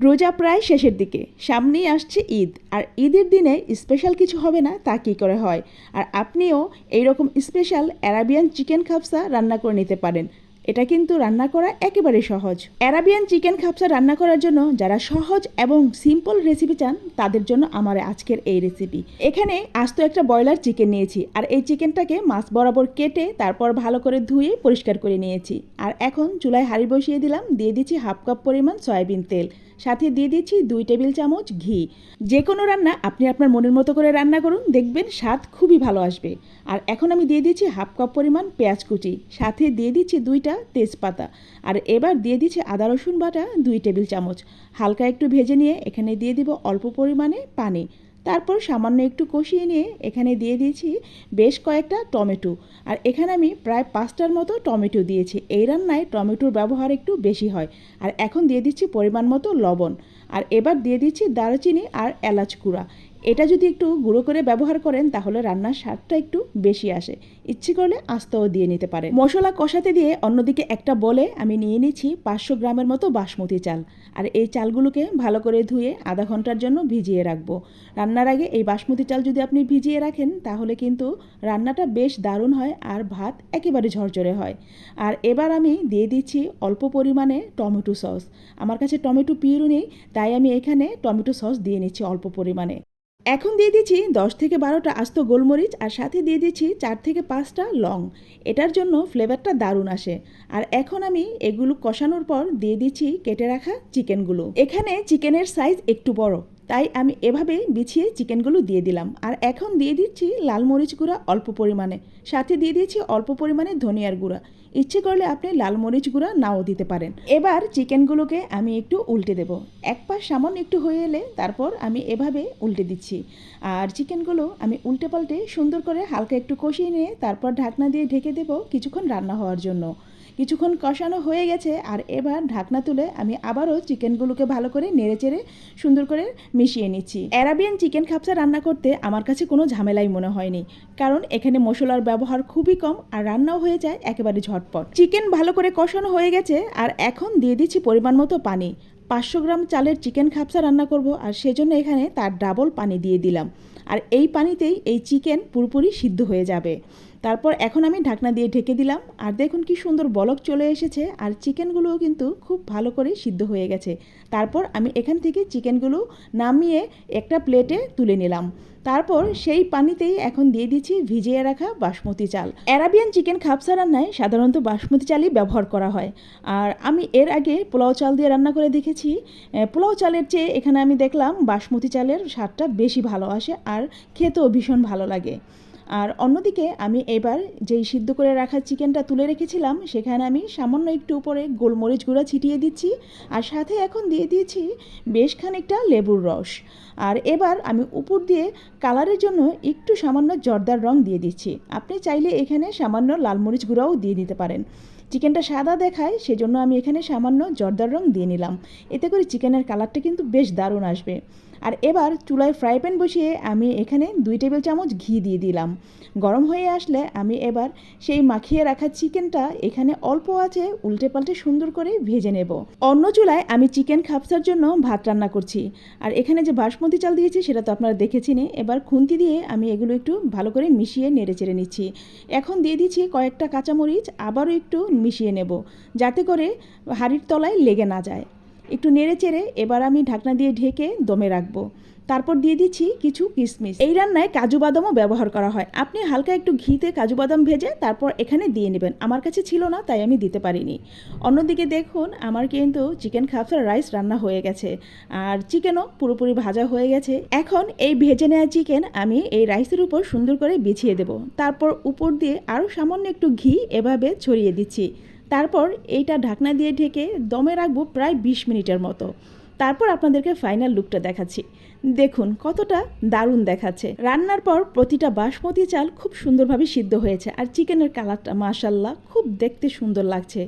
রোজা প্রায় শেষের দিকে, সামনেই আসছে ঈদ, আর ঈদের দিনে স্পেশাল কিছু হবে না, তা কী করে হয়? আর আপনিও এইরকম স্পেশাল অ্যারাবিয়ান চিকেন খাপসা রান্না করে নিতে পারেন। এটা কিন্তু রান্না করা একেবারে সহজ। অ্যারাবিয়ান চিকেন খাপসা রান্না করার জন্য যারা সহজ এবং সিম্পল রেসিপি চান, তাদের জন্য আমার আজকের এই রেসিপি এখানে আস্ত একটা ব্রয়লার চিকেন নিয়েছি, আর এই চিকেনটাকে মাছ বরাবর কেটে তারপর ভালো করে ধুয়ে পরিষ্কার করে নিয়েছি। আর এখন চুলায় হাঁড়ি বসিয়ে দিলাম, দিয়ে দিচ্ছি হাফ কাপ পরিমাণ সয়াবিন তেল। সাথে দিয়ে দিচ্ছি দুই টেবিল চামচ ঘি। যে কোনো রান্না আপনি আপনার মনের মতো করে রান্না করুন, দেখবেন স্বাদ খুবই ভালো আসবে। আর এখন আমি দিয়ে দিচ্ছি হাফ কাপ পরিমাণ পেঁয়াজ কুচি। সাথে দিয়ে দিচ্ছি দুইটা তেজপাতা। আর এবার দিয়ে দিচ্ছি আদা, রসুন বাটা দুই টেবিল চামচ। হালকা একটু ভেজে নিয়ে এখানে দিয়ে দিব অল্প পরিমাণে পানি। তারপর সামান্য একটু কষিয়ে নিয়ে এখানে দিয়ে দিয়েছি বেশ কয়েকটা টমেটো। আর এখানে আমি প্রায় পাঁচটার মতো টমেটো দিয়েছি। এই রান্নায় টমেটোর ব্যবহার একটু বেশি হয়। আর এখন দিয়ে দিচ্ছি পরিমাণ মতো লবণ। আর এবার দিয়ে দিচ্ছি দারুচিনি আর এলাচ গুঁড়া। এটা যদি একটু গুঁড়ো করে ব্যবহার করেন, তাহলে রান্নার স্বাদটা একটু বেশি আসে। ইচ্ছে করলে আস্তাও দিয়ে নিতে পারেন। মশলা কষাতে দিয়ে অন্যদিকে একটা বলে আমি নিয়ে নিচ্ছি পাঁচশো গ্রামের মতো বাসমতি চাল। আর এই চালগুলোকে ভালো করে ধুয়ে আধা ঘণ্টার জন্য ভিজিয়ে রাখব। রান্নার আগে এই বাসমতি চাল যদি আপনি ভিজিয়ে রাখেন, তাহলে কিন্তু রান্নাটা বেশ দারুণ হয় আর ভাত একেবারে ঝরঝরে হয়। আর এবার আমি দিয়ে দিচ্ছি অল্প পরিমাণে টমেটো সস। আমার কাছে টমেটো পিউরো নেই তাই আমি এখানে টমেটো সস দিয়ে নিচ্ছি অল্প পরিমাণে। এখন দিয়ে দিচ্ছি দশ থেকে বারোটা আস্ত গোলমরিচ আর সাথে দিয়ে দিচ্ছি চার থেকে পাঁচটা লং। এটার জন্য ফ্লেভারটা দারুণ আসে। আর এখন আমি এগুলো কষানোর পর দিয়ে দিচ্ছি কেটে রাখা চিকেনগুলো। এখানে চিকেনের সাইজ একটু বড়। তাই আমি এভাবে বিছিয়ে চিকেনগুলো দিয়ে দিলাম। আর এখন দিয়ে দিচ্ছি লাল মরিচ গুঁড়া অল্প পরিমাণে। সাথে দিয়ে দিচ্ছি অল্প পরিমাণে ধনিয়ার গুঁড়া। ইচ্ছে করলে আপনি লাল মরিচ গুঁড়া নাও দিতে পারেন। এবার চিকেনগুলোকে আমি একটু উল্টে দেব। এক পাশ সামান্য একটু হয়ে এলে তারপর আমি এভাবে উল্টে দিচ্ছি। আর চিকেনগুলো আমি উল্টে পাল্টে সুন্দর করে হালকা একটু কষিয়ে নিয়ে তারপর ঢাকনা দিয়ে ঢেকে দেব কিছুক্ষণ রান্না হওয়ার জন্য। কিছুক্ষণ কষানো হয়ে গেছে আর এবার ঢাকনা তুলে আমি আবারও চিকেনগুলোকে ভালো করে নেড়েচেড়ে সুন্দর করে মিশিয়ে নিচ্ছি। অ্যারাবিয়ান চিকেন খাপসা রান্না করতে আমার কাছে কোনো ঝামেলাই মনে হয়নি, কারণ এখানে মশলার ব্যবহার খুবই কম আর রান্নাও হয়ে যায় একেবারে ঝটপট। চিকেন ভালো করে কষানো হয়ে গেছে আর এখন দিয়ে দিচ্ছি পরিমাণ মতো পানি। পাঁচশো গ্রাম চালের চিকেন খাপসা রান্না করব আর সেজন্য এখানে তার ডাবল পানি দিয়ে দিলাম। আর এই পানিতেই এই চিকেন পুরোপুরি সিদ্ধ হয়ে যাবে। তারপর এখন আমি ঢাকনা দিয়ে ঢেকে দিলাম। আর দেখুন কি সুন্দর বলক চলে এসেছে। আর চিকেনগুলোও কিন্তু খুব ভালো করে সিদ্ধ হয়ে গেছে। তারপর আমি এখান থেকে চিকেনগুলো নামিয়ে একটা প্লেটে তুলে নিলাম। তারপর সেই পানিতেই এখন দিয়ে দিচ্ছি ভিজিয়ে রাখা বাসমতি চাল। অ্যারাবিয়ান চিকেন খাপসা রান্নায় সাধারণত বাসমতি চালই ব্যবহার করা হয়। আর আমি এর আগে পোলাও চাল দিয়ে রান্না করে দেখেছি। পোলাও চালের চেয়ে এখানে আমি দেখলাম বাসমতি চালের স্বাদটা বেশি ভালো আসে আর খেতেও ভীষণ ভালো লাগে। আর অন্যদিকে আমি এবার যেই সিদ্ধ করে রাখা চিকেনটা তুলে রেখেছিলাম, সেখানে আমি সামান্য একটু উপরে গোলমরিচ গুঁড়া ছিটিয়ে দিচ্ছি আর সাথে এখন দিয়ে দিয়েছি বেশ খানিকটা লেবুর রস। আর এবার আমি উপর দিয়ে কালারের জন্য একটু সামান্য জর্দার রং দিয়ে দিচ্ছি। আপনি চাইলে এখানে সামান্য লাল মরিচ গুঁড়াও দিয়ে দিতে পারেন। চিকেনটা সাদা দেখায়, সেজন্য আমি এখানে সামান্য জর্দার রং দিয়ে নিলাম। এতে করে চিকেনের কালারটা কিন্তু বেশ দারুণ আসবে। আর এবার চুলায় ফ্রাই প্যান বসিয়ে আমি এখানে দুই টেবিল চামচ ঘি দিয়ে দিলাম। গরম হয়ে আসলে আমি এবার সেই মাখিয়ে রাখা চিকেনটা এখানে অল্প আছে উল্টে পাল্টে সুন্দর করে ভেজে নেব। অন্য চুলায় আমি চিকেন খাপসার জন্য ভাত রান্না করছি। আর এখানে যে বাসমতি চাল দিয়েছি সেটা তো আপনারা দেখেছিনি এবার খুন্তি দিয়ে আমি এগুলো একটু ভালো করে মিশিয়ে নেড়ে চেড়ে নিচ্ছি। এখন দিয়ে দিচ্ছি কয়েকটা কাঁচামরিচ, আবারও একটু মিশিয়ে নেব, যাতে করে হাড়ির তলায় লেগে না যায়। একটু নেড়ে চেড়ে এবার আমি ঢাকনা দিয়ে ঢেকে দমে রাখব। তারপর দিয়ে দিচ্ছি কিছু কিশমিশ এই রান্নায় কাজু বাদামও ব্যবহার করা হয়। আপনি হালকা একটু ঘিতে কাজু বাদাম ভেজে তারপর এখানে দিয়ে নেবেন। আমার কাছে ছিল না, তাই আমি দিতে পারিনি। অন্যদিকে দেখুন, আমার কিন্তু চিকেন খাপসার রাইস রান্না হয়ে গেছে। আর চিকেনও পুরোপুরি ভাজা হয়ে গেছে। এখন এই ভেজে নেওয়া চিকেন আমি এই রাইসের উপর সুন্দর করে বিছিয়ে দেব। তারপর উপর দিয়ে আরও সামান্য একটু ঘি এভাবে ছড়িয়ে দিচ্ছি। তারপর এইটা ঢাকনা দিয়ে ঢেকে দমে রাখব প্রায় বিশ মিনিটের মতো। তারপর আপনাদেরকে ফাইনাল লুকটা দেখাচ্ছি। দেখুন, কতটা দারুণ দেখাচ্ছে। রান্নার পর প্রতিটা বাসমতি চাল খুব সুন্দরভাবে সিদ্ধ হয়েছে আর চিকেনের কালারটা মাশাল্লাহ খুব দেখতে সুন্দর লাগছে।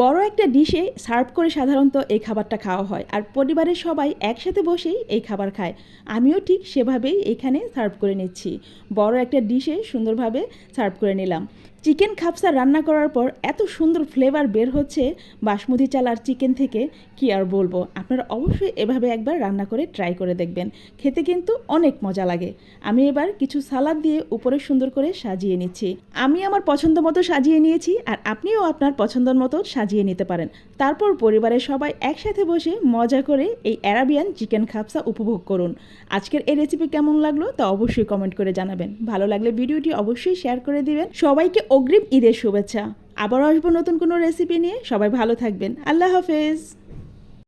বড় একটা ডিশে সার্ভ করে সাধারণত এই খাবারটা খাওয়া হয় আর পরিবারের সবাই একসাথে বসেই এই খাবার খায়। আমিও ঠিক সেভাবেই এখানে সার্ভ করে নিচ্ছি। বড় একটা ডিশে সুন্দরভাবে সার্ভ করে নিলাম। চিকেন খাপসা রান্না করার পর এত সুন্দর ফ্লেভার বের হচ্ছে বাসমতি চাল আর চিকেন থেকে, কি আর বলব? আপনারা অবশ্যই এভাবে একবার রান্না করে ট্রাই করে দেখবেন। খেতে কিন্তু অনেক মজা লাগে। আমি এবার কিছু সালাদ দিয়ে উপরে সুন্দর করে সাজিয়ে নিচ্ছি। আমি আমার পছন্দ মতো সাজিয়ে নিয়েছি আর আপনিও আপনার পছন্দের মতো সাজিয়ে নিতে পারেন। তারপর পরিবারের সবাই একসাথে বসে মজা করে এই অ্যারাবিয়ান চিকেন খাপসা উপভোগ করুন। আজকের এই রেসিপি কেমন লাগল তা অবশ্যই কমেন্ট করে জানাবেন। ভালো লাগলে ভিডিওটি অবশ্যই শেয়ার করে দিবেন। সবাইকে অগ্রিম ঈদের শুভেচ্ছা। আবার আসব নতুন কোনো রেসিপি নিয়ে। সবাই ভালো থাকবেন। আল্লাহ হাফেজ।